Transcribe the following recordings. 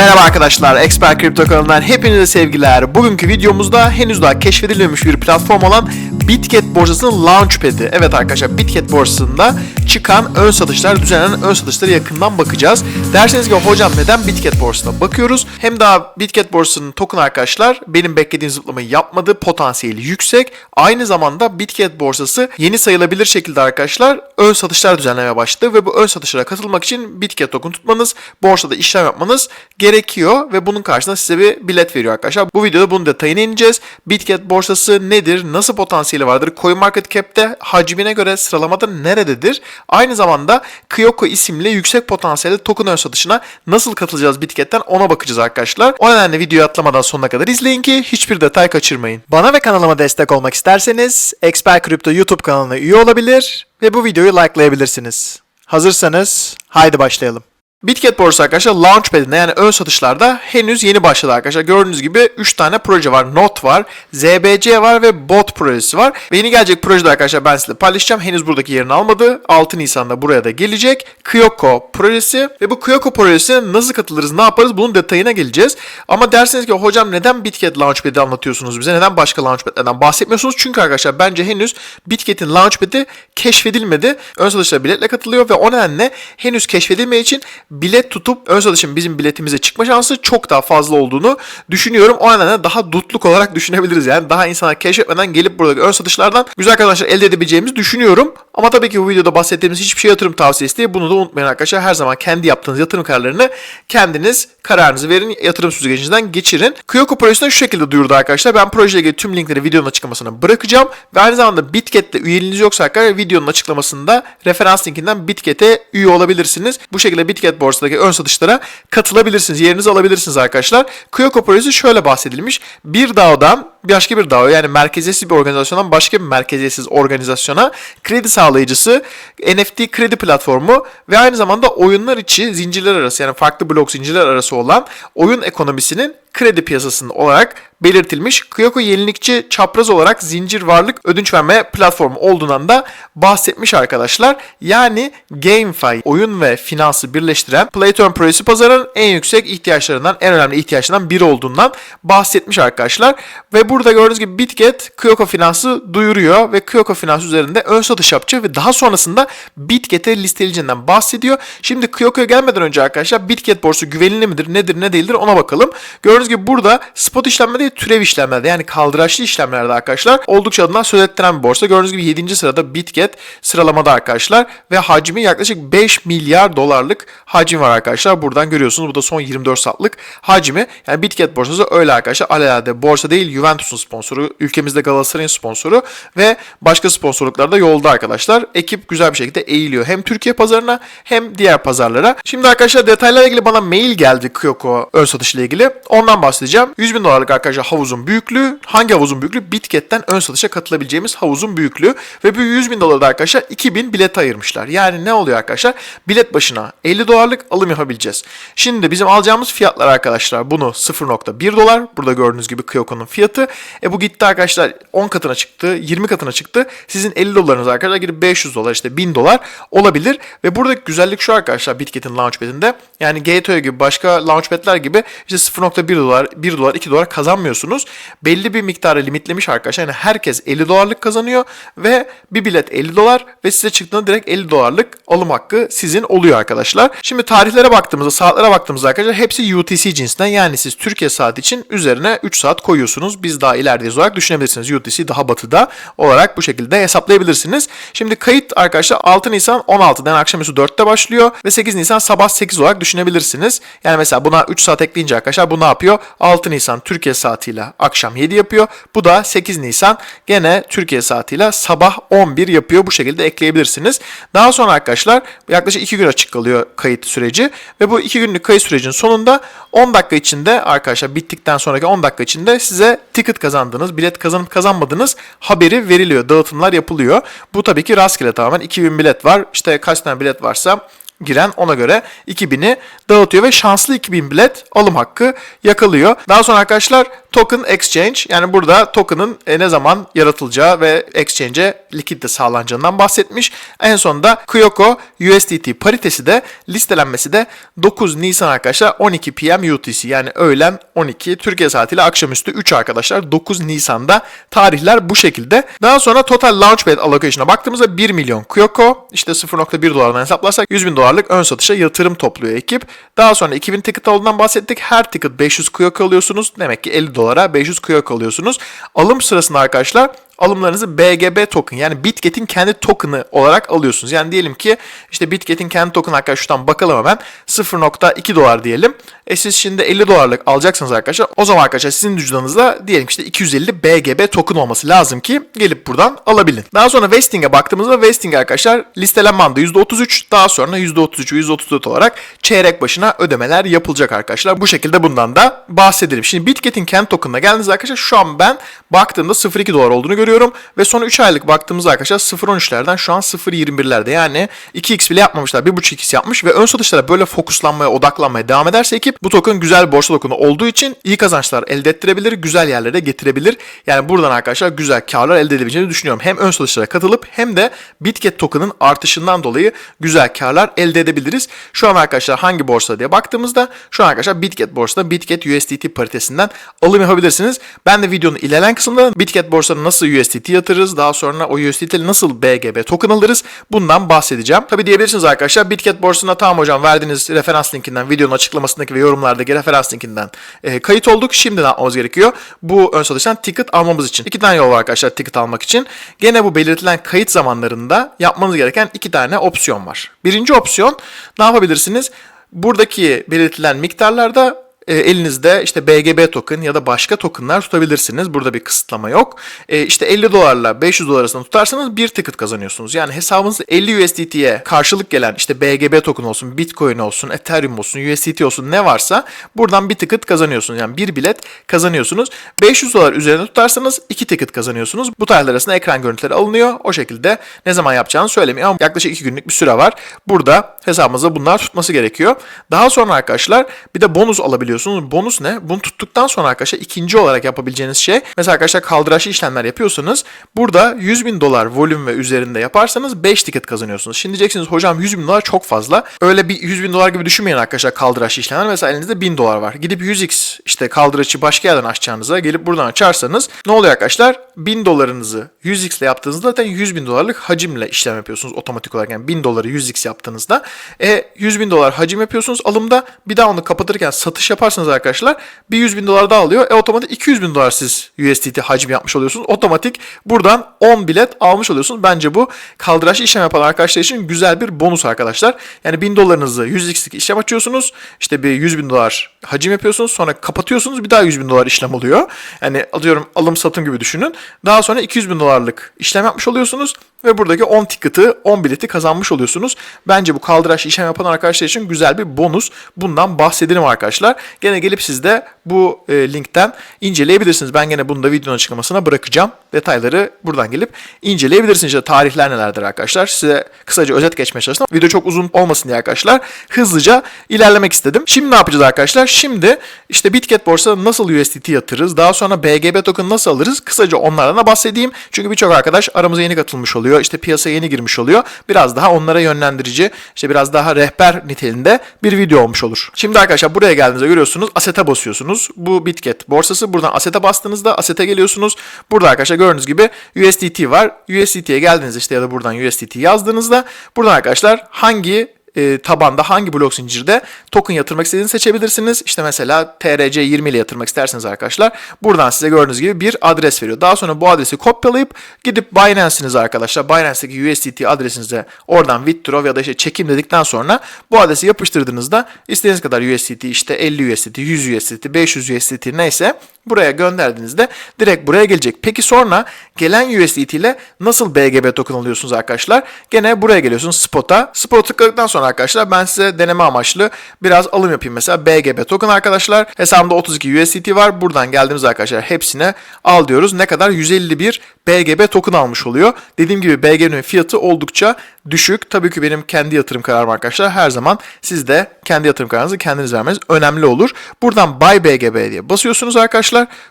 Merhaba arkadaşlar, Expert Crypto kanalından hepinize sevgiler. Bugünkü videomuzda henüz daha keşfedilmemiş bir platform olan Bitget borsasının Launchpad'i. Evet arkadaşlar, Bitget borsasında çıkan ön satışlar, düzenlenen ön satışlara yakından bakacağız. Derseniz ki hocam neden Bitget borsasına bakıyoruz? Hem daha Bitget borsasının token arkadaşlar benim beklediğim zıplamayı yapmadı, potansiyeli yüksek. Aynı zamanda Bitget borsası yeni sayılabilir şekilde arkadaşlar ön satışlar düzenlemeye başladı ve bu ön satışlara katılmak için Bitget token tutmanız, borsada işlem yapmanız gerekiyor ve bunun karşılığında size bir bilet veriyor arkadaşlar. Bu videoda bunun detayını ineceğiz. Bitget borsası nedir? Nasıl potansiyeli vardır? CoinMarketCap'te hacmine göre sıralamada nerededir? Aynı zamanda Kyoko isimli yüksek potansiyelli token ön satışına nasıl katılacağız Bitget'ten ona bakacağız arkadaşlar. O nedenle videoyu atlamadan sonuna kadar izleyin ki hiçbir detay kaçırmayın. Bana ve kanalıma destek olmak isterseniz Expert Crypto YouTube kanalına üye olabilir ve bu videoyu likelayabilirsiniz. Hazırsanız haydi başlayalım. Bitget borsası arkadaşlar Launchpad'inde yani ön satışlarda henüz yeni başladı arkadaşlar. Gördüğünüz gibi 3 tane proje var. Not var, ZBC var ve Bot projesi var. Ve yeni gelecek projede arkadaşlar ben sizinle paylaşacağım. Henüz buradaki yerini almadı. 6 Nisan'da buraya da gelecek. Kyoko projesi ve bu Kyoko projesine nasıl katılırız, ne yaparız bunun detayına geleceğiz. Ama derseniz ki hocam neden Bitget Launchpad'i anlatıyorsunuz bize? Neden başka Launchpad'lerden bahsetmiyorsunuz? Çünkü arkadaşlar bence henüz Bitget'in Launchpad'i keşfedilmedi. Ön satışlara biletle katılıyor ve o nedenle henüz keşfedilmediği için bilet tutup ön satışın bizim biletimize çıkma şansı çok daha fazla olduğunu düşünüyorum. O nedenle daha dutluk olarak düşünebiliriz. Yani daha insanlar keşfetmeden gelip buradaki ön satışlardan güzel kazançlar elde edebileceğimizi düşünüyorum. Ama tabii ki bu videoda bahsettiğimiz hiçbir şey yatırım tavsiyesi değil. Bunu da unutmayın arkadaşlar. Her zaman kendi yaptığınız yatırım kararlarını kendiniz kararınızı verin. Yatırım süzgecinden geçirin. Kyoko projesini şu şekilde duyurdu arkadaşlar. Ben projeyle ilgili tüm linkleri videonun açıklamasına bırakacağım. Ve aynı zamanda Bitget'te üyeliğiniz yoksa arkadaşlar videonun açıklamasında referans linkinden Bitget'e üye olabilirsiniz. Bu şekilde Borsadaki ön satışlara katılabilirsiniz. Yerinizi alabilirsiniz arkadaşlar. Kyoko projesi şöyle bahsedilmiş. Bir DAO'dan başka bir DAO yani merkeziyetsiz bir organizasyondan başka bir merkeziyetsiz organizasyona kredi sağlayıcısı, NFT kredi platformu ve aynı zamanda oyunlar içi zincirler arası yani farklı blok zincirler arası olan oyun ekonomisinin kredi piyasasında olarak belirtilmiş. Kyoko yenilikçi çapraz olarak zincir varlık ödünç verme platformu olduğundan da bahsetmiş arkadaşlar. Yani GameFi oyun ve finansı birleştiren Playtone projesi pazarının en yüksek ihtiyaçlarından, en önemli ihtiyaçlarından biri olduğundan bahsetmiş arkadaşlar. Ve burada gördüğünüz gibi Bitget Kyoko Finans'ı duyuruyor ve Kyoko Finans üzerinde ön satış yapacak ve daha sonrasında Bitget'e listeleyeceğinden bahsediyor. Şimdi Kyoko'ya gelmeden önce arkadaşlar Bitget borsası güvenilir midir, nedir, ne değildir ona bakalım. Gördüğünüz gibi burada spot işlemler değil türev işlemlerde yani kaldıraçlı işlemlerde arkadaşlar oldukça adından söz ettiren bir borsa. Gördüğünüz gibi 7. sırada Bitget sıralamada arkadaşlar ve hacmi yaklaşık 5 milyar dolarlık hacim var arkadaşlar. Buradan görüyorsunuz bu da son 24 saatlik hacmi. Yani Bitget borsası öyle arkadaşlar. Alelade borsa değil Juventus'un sponsoru, ülkemizde Galatasaray'ın sponsoru ve başka sponsorluklar da yolda arkadaşlar. Ekip güzel bir şekilde eğiliyor. Hem Türkiye pazarına hem diğer pazarlara. Şimdi arkadaşlar detaylarla ilgili bana mail geldi Kyoko ön satış ile ilgili. Ondan bahsedeceğim. 100 bin dolarlık arkadaşlar havuzun büyüklüğü. Hangi havuzun büyüklüğü? Bitget'ten ön satışa katılabileceğimiz havuzun büyüklüğü. Ve bu 100 bin dolarda arkadaşlar 2000 bilet ayırmışlar. Yani ne oluyor arkadaşlar? Bilet başına 50 dolarlık alım yapabileceğiz. Şimdi bizim alacağımız fiyatlar arkadaşlar bunu 0.1 dolar. Burada gördüğünüz gibi Kyoko'nun fiyatı. E bu gitti arkadaşlar 10 katına çıktı, 20 katına çıktı. Sizin 50 dolarınız arkadaşlar gidip 500 dolar işte 1000 dolar olabilir. Ve buradaki güzellik şu arkadaşlar Bitget'in Launchpad'inde. Yani Gateway gibi başka Launchpad'ler gibi işte 0.1 dolar, 1 dolar, 2 dolar kazanmıyorsunuz. Belli bir miktarı limitlemiş arkadaşlar. Yani herkes 50 dolarlık kazanıyor ve bir bilet 50 dolar ve size çıktığında direkt 50 dolarlık alım hakkı sizin oluyor arkadaşlar. Şimdi tarihlere baktığımızda, saatlere baktığımızda arkadaşlar hepsi UTC cinsinden. Yani siz Türkiye saati için üzerine 3 saat koyuyorsunuz. Biz daha ilerideyiz olarak düşünebilirsiniz. UTC daha batıda olarak bu şekilde hesaplayabilirsiniz. Şimdi kayıt arkadaşlar 6 Nisan 16'dan akşamüstü 4'te başlıyor ve 8 Nisan sabah 8 olarak düşünebilirsiniz. Yani mesela buna 3 saat ekleyince arkadaşlar bu ne yapıyor? 6 Nisan Türkiye saatiyle akşam 7 yapıyor. Bu da 8 Nisan gene Türkiye saatiyle sabah 11 yapıyor. Bu şekilde ekleyebilirsiniz. Daha sonra arkadaşlar yaklaşık 2 gün açık kalıyor kayıt süreci ve bu 2 günlük kayıt sürecinin sonunda 10 dakika içinde arkadaşlar bittikten sonraki 10 dakika içinde size ticket kazandığınız, bilet kazanıp kazanmadığınız haberi veriliyor. Dağıtımlar yapılıyor. Bu tabii ki rastgele tamamen 2000 bilet var. İşte kaç tane bilet varsa giren ona göre 2000'i dağıtıyor ve şanslı 2000 bilet alım hakkı yakalıyor. Daha sonra arkadaşlar token exchange yani burada token'ın e, ne zaman yaratılacağı ve exchange'e likidite sağlanacağından bahsetmiş. En sonunda Kyoko USDT paritesi de listelenmesi de 9 Nisan arkadaşlar 12 PM UTC yani öğlen 12 Türkiye saatiyle akşamüstü 3 arkadaşlar 9 Nisan'da tarihler bu şekilde. Daha sonra total launchpad allocation'a baktığımızda 1 milyon Kyoko işte 0.1 dolardan hesaplarsak 100 bin dolarlık ön satışa yatırım topluyor ekip. Daha sonra 2000 ticket olduğundan bahsettik. Her ticket 500 Kyoko alıyorsunuz. Demek ki 50 dolara 500 Kyoko alıyorsunuz. Alım sırasında arkadaşlar alımlarınızı BGB token yani Bitget'in kendi token'ı olarak alıyorsunuz. Yani diyelim ki işte Bitget'in kendi token arkadaşlar şuradan bakalım hemen 0.2 dolar diyelim. E siz şimdi 50 dolarlık alacaksınız arkadaşlar. O zaman arkadaşlar sizin cüzdanınızda diyelim işte 250 BGB token olması lazım ki gelip buradan alabilin. Daha sonra vesting'e baktığımızda vesting arkadaşlar listelenme anda %33 daha sonra %33 ve %34 olarak çeyrek başına ödemeler yapılacak arkadaşlar. Bu şekilde bundan da bahsedelim. Şimdi Bitget'in kendi token'ına geldiğinizde arkadaşlar şu an ben baktığımda 0.2 dolar olduğunu görüyorum ve son 3 aylık baktığımızda arkadaşlar 0.13'lerden şu an 0.21'lerde yani 2x bile yapmamışlar 1.5x yapmış ve ön satışlara böyle fokuslanmaya odaklanmaya devam ederse ekip bu token güzel borsa tokenu olduğu için iyi kazançlar elde ettirebilir, güzel yerlere getirebilir. Yani buradan arkadaşlar güzel karlar elde edebileceğini düşünüyorum. Hem ön satışlara katılıp hem de Bitget token'ın artışından dolayı güzel karlar elde edebiliriz. Şu an arkadaşlar hangi borsa diye baktığımızda şu an arkadaşlar Bitget borsada Bitget USDT paritesinden alım yapabilirsiniz. Ben de videonun ilerleyen kısmında Bitget borsasına nasıl USDT yatırırız, daha sonra o USDT nasıl BGB token alırız bundan bahsedeceğim. Tabi diyebilirsiniz arkadaşlar Bitget borsasına tamam hocam verdiğiniz referans linkinden videonun açıklamasındaki ve yorumlardaki referans linkinden e, kayıt olduk. Şimdi ne yapmamız gerekiyor? Bu ön satıştan ticket almamız için. İki tane yol var arkadaşlar ticket almak için. Gene bu belirtilen kayıt zamanlarında yapmanız gereken iki tane opsiyon var. Birinci opsiyon ne yapabilirsiniz? Buradaki belirtilen miktarlarda e, elinizde işte BGB token ya da başka tokenlar tutabilirsiniz. Burada bir kısıtlama yok. E, işte 50 dolarla 500 dolar arasında tutarsanız bir ticket kazanıyorsunuz. Yani hesabınızda 50 USDT'ye karşılık gelen işte BGB token olsun, Bitcoin olsun, Ethereum olsun, USDT olsun ne varsa buradan bir ticket kazanıyorsunuz. Yani bir bilet kazanıyorsunuz. 500 dolar üzerine tutarsanız iki ticket kazanıyorsunuz. Bu tarihler arasında ekran görüntüleri alınıyor. O şekilde ne zaman yapacağını söylemiyor ama yaklaşık 2 günlük bir süre var. Burada hesabınızda bunlar tutması gerekiyor. Daha sonra arkadaşlar bir de bonus alabiliyorsunuz. Bonus ne? Bunu tuttuktan sonra arkadaşlar ikinci olarak yapabileceğiniz şey mesela arkadaşlar kaldıraçlı işlemler yapıyorsanız burada 100 bin dolar volüm ve üzerinde yaparsanız 5 ticket kazanıyorsunuz. Şimdi diyeceksiniz hocam 100 bin dolar çok fazla. Öyle bir 100 bin dolar gibi düşünmeyin arkadaşlar kaldıraçlı işlemler. Mesela elinizde 1000 dolar var. Gidip 100x işte kaldıraçı başka yerden açacağınıza gelip buradan açarsanız ne oluyor arkadaşlar? 1000 dolarınızı 100x ile yaptığınızda zaten 100 bin dolarlık hacimle işlem yapıyorsunuz otomatik olarak. Yani 1000 doları 100x yaptığınızda e, 100 bin dolar hacim yapıyorsunuz alımda bir daha onu kapatırken satış yaparsanız arkadaşlar bir 100 bin dolar daha alıyor. E otomatik 200 bin dolar siz USDT hacim yapmış oluyorsunuz. Otomatik buradan 10 bilet almış oluyorsunuz. Bence bu kaldıraçlı işlem yapan arkadaşlar için güzel bir bonus arkadaşlar. Yani 1000 dolarınızı 100x'lik işlem açıyorsunuz. İşte bir 100 bin dolar hacim yapıyorsunuz. Sonra kapatıyorsunuz. Bir daha 100 bin dolar işlem oluyor. Yani alıyorum alım satım gibi düşünün. Daha sonra 200 bin dolarlık işlem yapmış oluyorsunuz. Ve buradaki 10 ticket'ı 10 bileti kazanmış oluyorsunuz. Bence bu kaldıraçlı işlem yapan arkadaşlar için güzel bir bonus. Bundan bahsedelim arkadaşlar. Gene gelip siz de bu e, linkten inceleyebilirsiniz. Ben gene bunu da videonun açıklamasına bırakacağım. Detayları buradan gelip inceleyebilirsiniz. İşte tarihler nelerdir arkadaşlar. Size kısaca özet geçmeye çalıştım. Video çok uzun olmasın diye arkadaşlar. Hızlıca ilerlemek istedim. Şimdi ne yapacağız arkadaşlar? Şimdi işte Bitget borsada nasıl USDT yatırırız? Daha sonra BGB token nasıl alırız? Kısaca onlardan da bahsedeyim. Çünkü birçok arkadaş aramıza yeni katılmış oluyor. İşte piyasaya yeni girmiş oluyor. Biraz daha onlara yönlendirici, işte biraz daha rehber niteliğinde bir video olmuş olur. Şimdi arkadaşlar buraya geldiğinizde görüyorsunuz asete basıyorsunuz. Bu Bitget borsası. Buradan asete bastığınızda asete geliyorsunuz. Burada arkadaşlar gördüğünüz gibi USDT var. USDT'ye geldiğinizde işte ya da buradan USDT yazdığınızda buradan arkadaşlar hangi e, tabanda hangi blok zincirde token yatırmak istediğinizi seçebilirsiniz. İşte mesela TRC20 ile yatırmak isterseniz arkadaşlar buradan size gördüğünüz gibi bir adres veriyor. Daha sonra bu adresi kopyalayıp gidip Binance'inize arkadaşlar Binance'deki USDT adresinize oradan withdraw ya da işte çekim dedikten sonra bu adresi yapıştırdığınızda istediğiniz kadar USDT işte 50 USDT, 100 USDT, 500 USDT neyse Buraya gönderdiğinizde direkt buraya gelecek. Peki sonra gelen USDT ile nasıl BGB token alıyorsunuz arkadaşlar? Gene buraya geliyorsunuz Spot'a. Spot'a tıkladıktan sonra arkadaşlar ben size deneme amaçlı biraz alım yapayım. Mesela BGB token arkadaşlar. Hesabımda 32 USDT var. Buradan geldiğimiz arkadaşlar hepsine al diyoruz. Ne kadar? 151 BGB token almış oluyor. Dediğim gibi BGB'nin fiyatı oldukça düşük. Tabii ki benim kendi yatırım kararım arkadaşlar. Her zaman siz de kendi yatırım kararınızı kendiniz vermeniz önemli olur. Buradan Buy BGB diye basıyorsunuz arkadaşlar.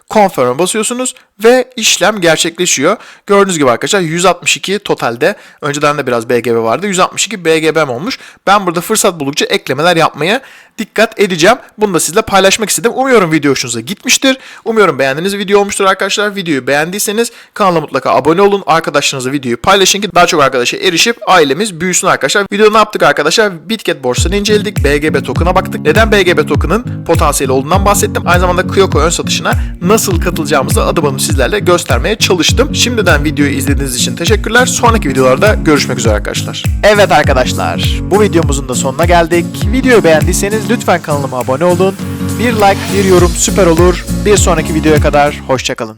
Confirm'e basıyorsunuz ve işlem gerçekleşiyor. Gördüğünüz gibi arkadaşlar 162 totalde. Önceden de biraz BGB vardı. 162 BGB'm olmuş. Ben burada fırsat buldukça eklemeler yapmaya dikkat edeceğim. Bunu da sizle paylaşmak istedim. Umuyorum video hoşunuza gitmiştir. Umuyorum beğendiğiniz video olmuştur arkadaşlar. Videoyu beğendiyseniz kanala mutlaka abone olun. Arkadaşlarınızla videoyu paylaşın ki daha çok arkadaşa erişip ailemiz büyüsün arkadaşlar. Videoda ne yaptık arkadaşlar? Bitget borsasını inceledik. BGB token'a baktık. Neden BGB token'ın potansiyeli olduğundan bahsettim. Aynı zamanda Kyoko ön satışına nasıl katılacağımızı adım adım sizlerle göstermeye çalıştım. Şimdiden videoyu izlediğiniz için teşekkürler. Sonraki videolarda görüşmek üzere arkadaşlar. Evet arkadaşlar, bu videomuzun da sonuna geldik. Videoyu beğendiyseniz lütfen kanalıma abone olun. Bir like, bir yorum süper olur. Bir sonraki videoya kadar hoşçakalın.